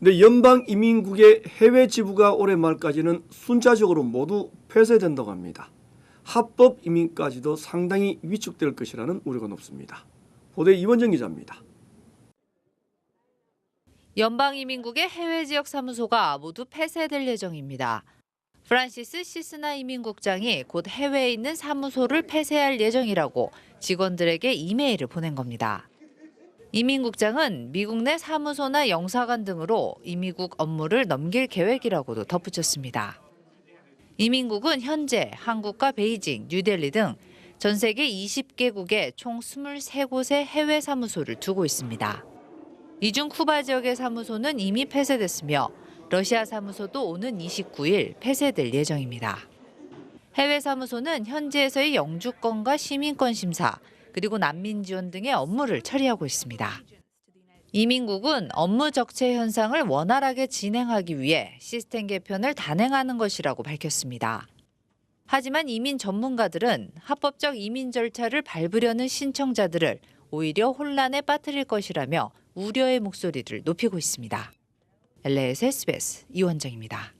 근데 연방 이민국의 해외 지부가 올해 말까지는 순차적으로 모두 폐쇄된다고 합니다. 합법 이민까지도 상당히 위축될 것이라는 우려가 높습니다. 보도에 이원정 기자입니다. 연방이민국의 해외 지역 사무소가 모두 폐쇄될 예정입니다. 프란시스 시스나 이민국장이 곧 해외에 있는 사무소를 폐쇄할 예정이라고 직원들에게 이메일을 보낸 겁니다. 이민국장은 미국 내 사무소나 영사관 등으로 이미국 업무를 넘길 계획이라고도 덧붙였습니다. 이민국은 현재 한국과 베이징, 뉴델리 등 전 세계 20개국에 총 23곳의 해외 사무소를 두고 있습니다. 이중 쿠바 지역의 사무소는 이미 폐쇄됐으며 러시아 사무소도 오는 29일 폐쇄될 예정입니다. 해외 사무소는 현지에서의 영주권과 시민권 심사, 그리고 난민 지원 등의 업무를 처리하고 있습니다. 이민국은 업무 적체 현상을 원활하게 진행하기 위해 시스템 개편을 단행하는 것이라고 밝혔습니다. 하지만 이민 전문가들은 합법적 이민 절차를 밟으려는 신청자들을 오히려 혼란에 빠뜨릴 것이라며 우려의 목소리를 높이고 있습니다. LA에서 SBS 이원정입니다.